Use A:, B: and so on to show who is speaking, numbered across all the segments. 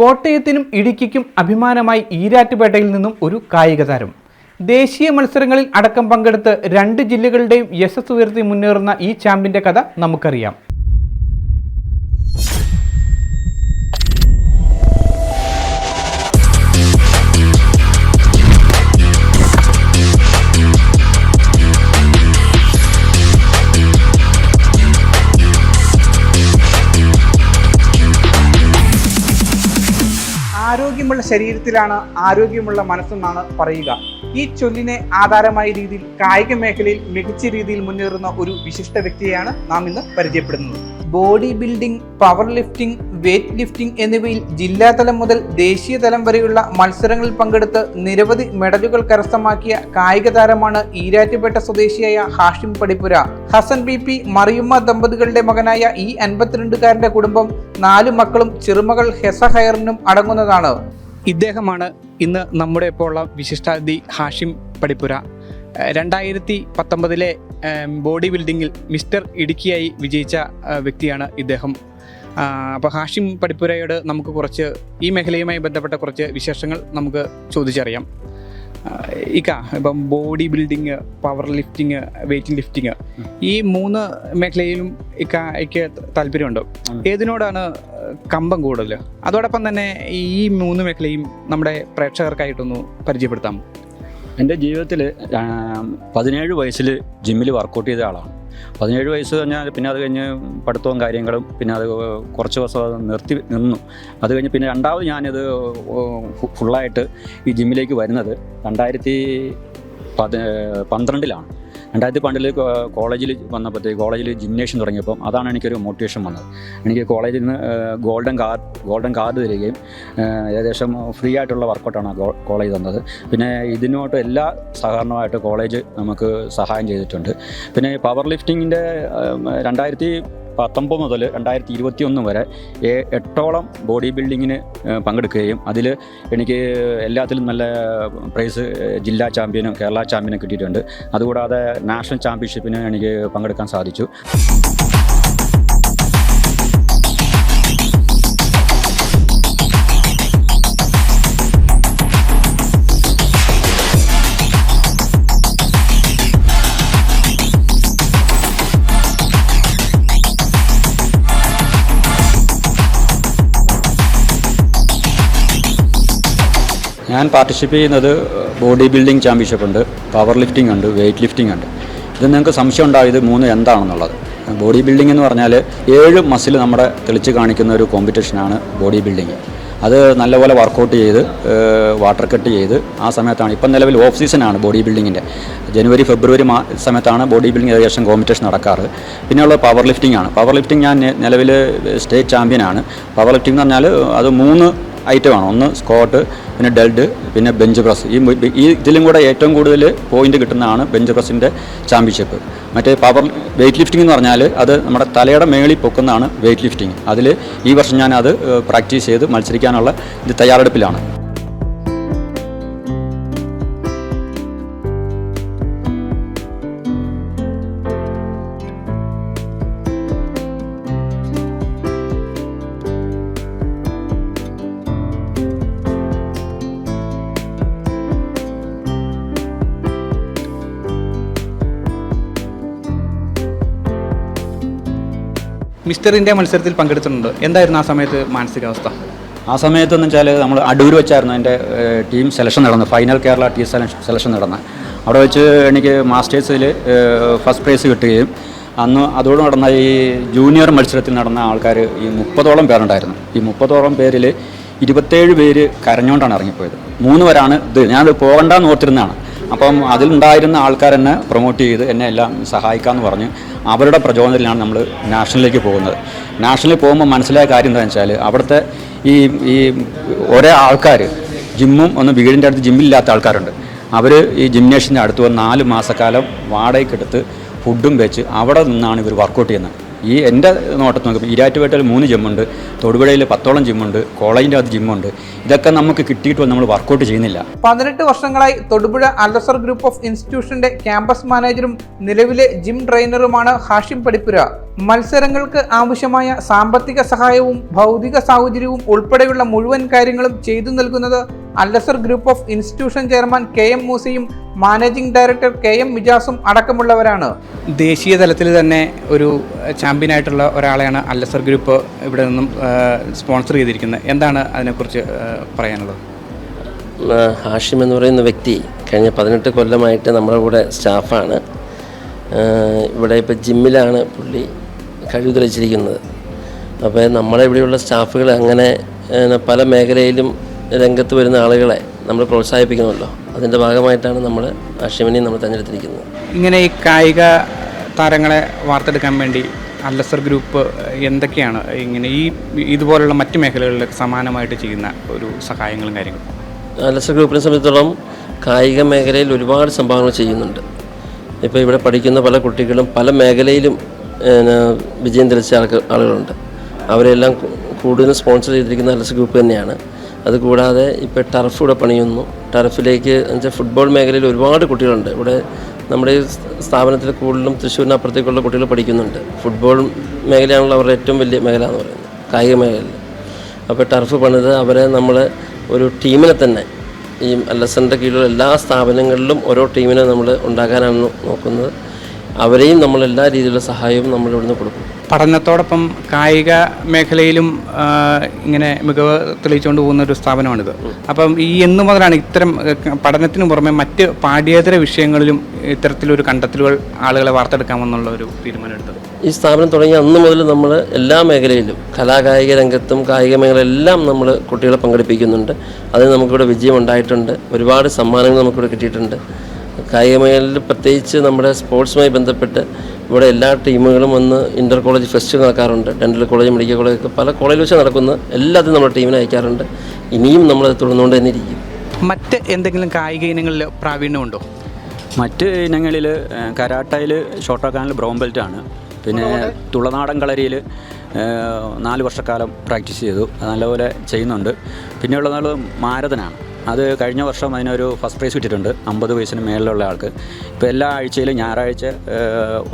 A: കോട്ടയത്തിനും ഇടുക്കിക്കും അഭിമാനമായി ഈരാറ്റുപേട്ടയിൽ നിന്നും ഒരു കായിക താരം. ദേശീയ മത്സരങ്ങളിൽ അടക്കം പങ്കെടുത്ത് രണ്ട് ജില്ലകളുടെയും യശസ് ഉയർത്തി മുന്നേറുന്ന ഈ ചാമ്പ്യന്റെ കഥ നമുക്കറിയാം. ശരീരത്തിലാണ് ആരോഗ്യമുള്ള മനസ്സെന്നാണ് പറയുക. ഈ ചൊല്ലിനെ ആധാരമായ രീതിയിൽ കായിക മേഖലയിൽ മികച്ച രീതിയിൽ മുന്നേറുന്ന ഒരു വിശിഷ്ട വ്യക്തിയെയാണ് നാം ഇന്ന് പരിചയപ്പെടുന്നത്. Body building power lifting weight lifting എന്നിവയിൽ ജില്ലാതലം മുതൽ ദേശീയ തലം വരെയുള്ള മത്സരങ്ങളിൽ പങ്കെടുത്ത് നിരവധി മെഡലുകൾ കരസ്ഥമാക്കിയ കായിക താരമാണ് ഈരാറ്റുപേട്ട സ്വദേശിയായ ഹാഷിം പടിപ്പുര. ഹസൻ ബി പി മറിയുമ്മ ദമ്പതികളുടെ മകനായ ഈ അൻപത്തിരണ്ടുകാരന്റെ കുടുംബം നാലു മക്കളും ചെറുമകൾ ഹെസ ഹയറിനും അടങ്ങുന്നതാണ്. ഇദ്ദേഹമാണ് ഇന്ന് നമ്മുടെ ഇപ്പോൾ ഉള്ള വിശിഷ്ടാതിഥി ഹാഷിം പടിപ്പുര. രണ്ടായിരത്തി പത്തൊമ്പതിലെ ബോഡി ബിൽഡിങ്ങിൽ മിസ്റ്റർ ഇടുക്കിയായി വിജയിച്ച വ്യക്തിയാണ് ഇദ്ദേഹം. അപ്പോൾ ഹാഷിം പടിപ്പുരയോട് നമുക്ക് കുറച്ച് ഈ മേഖലയുമായി ബന്ധപ്പെട്ട കുറച്ച് വിശേഷങ്ങൾ നമുക്ക് ചോദിച്ചറിയാം. ഇക്ക ഇപ്പം body building power lifting weight lifting ഈ മൂന്ന് മേഖലയിലും ഇക്കയ്ക്ക് ഇക്ക
B: താല്പര്യമുണ്ട്.
A: ഏതിനോടാണ് കമ്പം കൂടുതൽ അതോടൊപ്പം തന്നെ ഈ മൂന്ന് മേഖലയും നമ്മുടെ പ്രേക്ഷകർക്കായിട്ടൊന്ന് പരിചയപ്പെടുത്താം
B: എന്റെ ജീവിതത്തിൽ പതിനേഴ് വയസ്സിൽ ജിമ്മിൽ വർക്കൗട്ട് ചെയ്ത ആളാണ്. പതിനേഴ് വയസ്സ് കഴിഞ്ഞാൽ പിന്നെ അത് കഴിഞ്ഞ് പഠിത്തവും കാര്യങ്ങളും പിന്നെ അത് കുറച്ച് ദിവസം അത് നിർത്തി നിന്നു. അത് കഴിഞ്ഞ് പിന്നെ രണ്ടാമത് ഞാനിത് ഫുള്ളായിട്ട് ഈ ജിമ്മിലേക്ക് വരുന്നത് രണ്ടായിരത്തി പന്ത്രണ്ടിലാണ്. രണ്ടായിരത്തി പണ്ടിൽ കോളേജിൽ വന്നപ്പോഴത്തേക്ക് കോളേജിൽ ജിംനേഷ്യം തുടങ്ങിയപ്പം അതാണ് എനിക്കൊരു മോട്ടിവേഷൻ വന്നത്. എനിക്ക് കോളേജിൽ നിന്ന് ഗോൾഡൻ കാർഡ് ഗോൾഡൻ കാർഡ് തരികയും ഏകദേശം ഫ്രീ ആയിട്ടുള്ള വർക്കൗട്ടാണ് കോളേജ് തന്നത്. പിന്നെ ഇതിനോട്ട് എല്ലാ സഹകരണമായിട്ട് കോളേജ് നമുക്ക് സഹായം ചെയ്തിട്ടുണ്ട്. പിന്നെ പവർ ലിഫ്റ്റിങ്ങിന്റെ രണ്ടായിരത്തി പത്തൊമ്പത് മുതൽ രണ്ടായിരത്തി ഇരുപത്തി ഒന്ന് വരെ എട്ടോളം ബോഡി ബിൽഡിങ്ങിന് പങ്കെടുക്കുകയും അതിൽ എനിക്ക് എല്ലാത്തിലും നല്ല പ്രൈസ് ജില്ലാ ചാമ്പ്യനും കേരള ചാമ്പ്യനും കിട്ടിയിട്ടുണ്ട്. അതുകൂടാതെ നാഷണൽ ചാമ്പ്യൻഷിപ്പിന് എനിക്ക് പങ്കെടുക്കാൻ സാധിച്ചു. ഞാൻ പാർട്ടിസിപ്പേറ്റ് ചെയ്യുന്നത് ബോഡി ബിൽഡിംഗ് ചാമ്പ്യൻഷിപ്പ് ഉണ്ട് പവർ ലിഫ്റ്റിംഗ് ഉണ്ട് വെയിറ്റ് ലിഫ്റ്റിംഗ് ഉണ്ട്. ഇത് നിങ്ങൾക്ക് സംശയം ഉണ്ടാവും ഇത് മൂന്ന് എന്താണെന്നുള്ളത്. ബോഡി ബിൽഡിംഗ് എന്ന് പറഞ്ഞാൽ ഏഴ് മസിൽ നമ്മുടെ തെളിച്ച് കാണിക്കുന്ന ഒരു കോമ്പറ്റീഷനാണ് ബോഡി ബിൽഡിംഗ് അത് നല്ലപോലെ വർക്കൗട്ട് ചെയ്ത് വാട്ടർ കട്ട് ചെയ്ത് ആ സമയത്താണ്. ഇപ്പം നിലവിൽ ഓഫ് സീസണാണ് ബോഡി ബിൽഡിങ്ങിന്റെ ജനുവരി ഫെബ്രുവരി മാ സമയത്താണ് ബോഡി ബിൽഡിംഗ് ഏകദേശം കോമ്പറ്റീഷൻ നടക്കാറ്. പിന്നെയുള്ളത് പവർ ലിഫ്റ്റിംഗ് ആണ്. പവർ ലിഫ്റ്റിംഗ് ഞാൻ നിലവിൽ സ്റ്റേറ്റ് ചാമ്പ്യനാണ് പവർ ലിഫ്റ്റിംഗ് എന്ന് പറഞ്ഞാൽ അത് മൂന്ന് ഐറ്റമാണ്. ഒന്ന് സ്കോട്ട് പിന്നെ ഡെൽഡ് പിന്നെ ബെഞ്ച് പ്രസ്. ഈ ഈ ഇതിലും കൂടെ ഏറ്റവും കൂടുതൽ പോയിന്റ് കിട്ടുന്നതാണ് ബെഞ്ച് പ്രസിന്റെ ചാമ്പ്യൻഷിപ്പ്. മറ്റേ പവർ വെയിറ്റ് ലിഫ്റ്റിംഗ് എന്ന് പറഞ്ഞാൽ അത് നമ്മുടെ തലയുടെ മേളിൽ പൊക്കുന്നതാണ് വെയിറ്റ് ലിഫ്റ്റിംഗ് അതിൽ ഈ വർഷം ഞാൻ അത് പ്രാക്ടീസ് ചെയ്ത് മത്സരിക്കാനുള്ള ഇത് തയ്യാറെടുപ്പിലാണ്.
A: മിസ്റ്റർ ഇന്ത്യ മത്സരത്തിൽ പങ്കെടുത്തിട്ടുണ്ട്. എന്തായിരുന്നു ആ സമയത്ത് മാനസികാവസ്ഥ?
B: ആ സമയത്തെന്ന് വെച്ചാൽ നമ്മൾ അടൂർ വെച്ചായിരുന്നു എന്റെ ടീം സെലക്ഷൻ നടന്നത്. ഫൈനൽ കേരള ടീം സെലക്ഷൻ നടന്നത് അവിടെ വെച്ച് എനിക്ക് മാസ്റ്റേഴ്സിൽ ഫസ്റ്റ് പ്രൈസ് കിട്ടുകയും അന്ന് അതോട് നടന്ന ഈ ജൂനിയർ മത്സരത്തിൽ നടന്ന ആൾക്കാർ ഈ മുപ്പതോളം പേരുണ്ടായിരുന്നു. ഈ മുപ്പതോളം പേരിൽ ഇരുപത്തേഴ് പേര് കരഞ്ഞുകൊണ്ടാണ് ഇറങ്ങിപ്പോയത്. മൂന്ന് പേരാണ് ഇത്. ഞാനത് പോകണ്ടെന്ന് ഓർത്തിരുന്നതാണ്. അപ്പം അതിലുണ്ടായിരുന്ന ആൾക്കാർ എന്നെ പ്രൊമോട്ട് ചെയ്ത് എന്നെ എല്ലാം സഹായിക്കാമെന്ന് പറഞ്ഞ് അവരുടെ പ്രചോദനത്തിലാണ് നമ്മൾ നാഷണലിലേക്ക് പോകുന്നത്. നാഷണലിൽ പോകുമ്പോൾ മനസ്സിലായ കാര്യം എന്താണെന്ന് വെച്ചാൽ അവിടുത്തെ ഈ ഈ ഒരേ ആൾക്കാർ ജിമ്മും ഒന്ന് വീടിന്റെ അടുത്ത് ജിമ്മില്ലാത്ത ആൾക്കാരുണ്ട്. അവർ ഈ ജിംനേഷ്യന്റെ അടുത്ത് നാല് മാസക്കാലം വാടകയ്ക്കെടുത്ത് ഫുഡും വെച്ച് അവിടെ നിന്നാണ് ഇവർ വർക്കൗട്ട് ചെയ്യുന്നത്. ഈ എന്റെ നോട്ടത്തിൽ നോക്കുമ്പോൾ ഈരാറ്റുപേട്ടയിൽ മൂന്ന് ജിമ്മുണ്ട് തൊടുപുഴയിൽ പത്തോളം ജിമ്മുണ്ട് കോളേജിന്റെ അകത്ത് ജിമ്മുണ്ട് ഇതൊക്കെ നമുക്ക് കിട്ടിയിട്ട് നമ്മൾ വർക്കൗട്ട് ചെയ്യുന്നില്ല.
A: പതിനെട്ട് വർഷങ്ങളായി തൊടുപുഴ അൽസർ ഗ്രൂപ്പ് ഓഫ് ഇൻസ്റ്റിറ്റ്യൂഷന്റെ ക്യാമ്പസ് മാനേജറും നിലവിലെ ജിം ട്രെയിനറുമാണ് ഹാഷിം പടിപ്പുര മത്സരങ്ങൾക്ക് ആവശ്യമായ സാമ്പത്തിക സഹായവും ഭൗതിക സാഹചര്യവും ഉൾപ്പെടെയുള്ള മുഴുവൻ കാര്യങ്ങളും ചെയ്തു നൽകുന്നത് Al Azhar group of institution chairman K M മൂസിയും managing director K M മിജാസും അടക്കമുള്ളവരാണ്. ദേശീയ തലത്തിൽ തന്നെ ഒരു ചാമ്പ്യൻ ആയിട്ടുള്ള ഒരാളെയാണ് അല്ലസർ ഗ്രൂപ്പ് ഇവിടെ നിന്നും സ്പോൺസർ ചെയ്തിരിക്കുന്നത്. എന്താണ് അതിനെക്കുറിച്ച് പറയാനുള്ളത്?
C: ഹാഷിം എന്ന് പറയുന്ന വ്യക്തി കഴിഞ്ഞ പതിനെട്ട് കൊല്ലമായിട്ട് നമ്മുടെ കൂടെ സ്റ്റാഫാണ്. ഇവിടെ ഇപ്പോൾ ജിമ്മിലാണ് പുള്ളി കഴിവ് തെളിച്ചിരിക്കുന്നത് അപ്പോൾ നമ്മളെ ഇവിടെയുള്ള സ്റ്റാഫുകൾ അങ്ങനെ പല മേഖലയിലും രംഗത്ത് വരുന്ന ആളുകളെ നമ്മൾ പ്രോത്സാഹിപ്പിക്കണമല്ലോ അതിന്റെ ഭാഗമായിട്ടാണ് നമ്മൾ ഹാഷിമിനെ നമ്മൾ തിരഞ്ഞെടുത്തിരിക്കുന്നത്.
A: ഇങ്ങനെ ഈ കായിക താരങ്ങളെ വാർത്തെടുക്കാൻ വേണ്ടി അല്ലസർ ഗ്രൂപ്പ് എന്തൊക്കെയാണ് ഇങ്ങനെ ഈ ഇതുപോലുള്ള മറ്റ് മേഖലകളിലൊക്കെ സമാനമായിട്ട് ചെയ്യുന്ന ഒരു സഹായങ്ങളും കാര്യങ്ങളും?
C: അല്ലസർ ഗ്രൂപ്പിനെ സംബന്ധിച്ചിടത്തോളം കായിക മേഖലയിൽ ഒരുപാട് സംഭാവനകൾ ചെയ്യുന്നുണ്ട്. ഇപ്പോൾ ഇവിടെ പഠിക്കുന്ന പല കുട്ടികളും പല മേഖലയിലും വിജയം തെളിച്ച ആൾക്ക് ആളുകളുണ്ട്. അവരെല്ലാം കൂടുതലും സ്പോൺസർ ചെയ്തിരിക്കുന്ന അലസ ഗ്രൂപ്പ് തന്നെയാണ്. അതുകൂടാതെ ഇപ്പോൾ ടർഫ് ഇവിടെ പണിയുന്നു. ടർഫിലേക്ക് എന്നുവെച്ചാൽ ഫുട്ബോൾ മേഖലയിൽ ഒരുപാട് കുട്ടികളുണ്ട്. ഇവിടെ നമ്മുടെ ഈ സ്ഥാപനത്തിൽ കൂടുതലും തൃശ്ശൂരിന് അപ്പുറത്തേക്കുള്ള കുട്ടികൾ പഠിക്കുന്നുണ്ട്. ഫുട്ബോൾ മേഖലയാണല്ലോ അവരുടെ ഏറ്റവും വലിയ മേഖല എന്ന് പറയുന്നത്. കായിക മേഖലയിൽ. അപ്പോൾ ടർഫ് പണിത് അവരെ നമ്മൾ ഒരു ടീമിനെ തന്നെ ഈ അല്ലസന്റെ കീഴിലുള്ള എല്ലാ സ്ഥാപനങ്ങളിലും ഓരോ ടീമിനെ നമ്മൾ ഉണ്ടാക്കാനാണ് നോക്കുന്നത്. അവരെയും നമ്മൾ എല്ലാ രീതിയിലുള്ള സഹായവും നമ്മൾ ഇവിടുന്ന് കൊടുക്കും.
A: പഠനത്തോടൊപ്പം കായിക മേഖലയിലും ഇങ്ങനെ മികവ് തെളിയിച്ചുകൊണ്ട് പോകുന്ന ഒരു സ്ഥാപനമാണിത്. അപ്പം ഈ എന്നു മുതലാണ് ഇത്തരം പഠനത്തിന് പുറമെ മറ്റ് പാഠ്യേതര വിഷയങ്ങളിലും ഇത്തരത്തിലൊരു കണ്ടെത്തലുകൾ ആളുകളെ വാർത്തെടുക്കാമെന്നുള്ള ഒരു തീരുമാനം എടുത്തത്.
C: ഈ സ്ഥാപനം തുടങ്ങിയ അന്ന് മുതൽ നമ്മൾ എല്ലാ മേഖലയിലും കലാകായിക രംഗത്തും കായിക മേഖലയിലെല്ലാം നമ്മൾ കുട്ടികളെ പങ്കെടുപ്പിക്കുന്നുണ്ട്. അതിന് നമുക്കിവിടെ വിജയം ഉണ്ടായിട്ടുണ്ട്. ഒരുപാട് സമ്മാനങ്ങൾ നമുക്കിവിടെ കിട്ടിയിട്ടുണ്ട്. കായിക മേഖലയിൽ പ്രത്യേകിച്ച് നമ്മുടെ സ്പോർട്സുമായി ബന്ധപ്പെട്ട് ഇവിടെ എല്ലാ ടീമുകളും വന്ന് ഇന്റർ കോളേജ് ഫെസ്റ്റ് നടക്കാറുണ്ട്. ഡെന്റൽ കോളേജ് മെഡിക്കൽ കോളേജ് ഒക്കെ പല കോളേജിൽ വെച്ച് നടക്കുന്ന എല്ലാത്തിനും നമ്മുടെ ടീമിനെ അയക്കാറുണ്ട്. ഇനിയും നമ്മൾ തുടർന്നുകൊണ്ട് തന്നെ ഇരിക്കും.
A: മറ്റ് എന്തെങ്കിലും കായിക ഇനങ്ങളിൽ പ്രാവീണ്യമുണ്ടോ
B: മറ്റ് ഇനങ്ങളിൽ കരാട്ടയിൽ ഷോട്ടോക്കാനിൽ ബ്രൗൺ ബെൽറ്റാണ് പിന്നെ തുളനാടൻ കളരിയിൽ നാല് വർഷക്കാലം പ്രാക്ടീസ് ചെയ്തു. നല്ലപോലെ ചെയ്യുന്നുണ്ട്. പിന്നെയുള്ളത് മാരതനാണ്. അത് കഴിഞ്ഞ വർഷം അതിനൊരു ഫസ്റ്റ് പ്രൈസ് കിട്ടിയിട്ടുണ്ട്. അമ്പത് വയസ്സിന് മേളിലുള്ള ആൾക്ക്. ഇപ്പോൾ എല്ലാ ആഴ്ചയിലും ഞായറാഴ്ച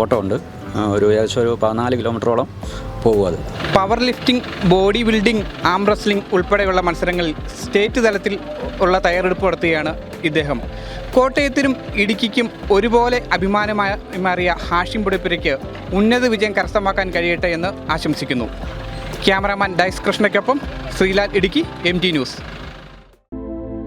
B: ഓട്ടോ ഉണ്ട് ഒരു ഏകദേശം ഒരു പതിനാല് കിലോമീറ്ററോളം പോകും അത്.
A: Power lifting body building arm wrestling ഉൾപ്പെടെയുള്ള മത്സരങ്ങളിൽ സ്റ്റേറ്റ് തലത്തിൽ ഉള്ള തയ്യാറെടുപ്പ് നടത്തുകയാണ് ഇദ്ദേഹം. കോട്ടയത്തിനും ഇടുക്കിക്കും ഒരുപോലെ അഭിമാനമായി മാറിയ ഹാഷിം പുടിപ്പുരയ്ക്ക് ഉന്നത വിജയം കരസ്ഥമാക്കാൻ കഴിയട്ടെ എന്ന് ആശംസിക്കുന്നു. Cameraman dyes കൃഷ്ണയ്ക്കൊപ്പം Sreelal Idukki M T news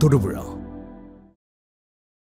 D: 多着不着。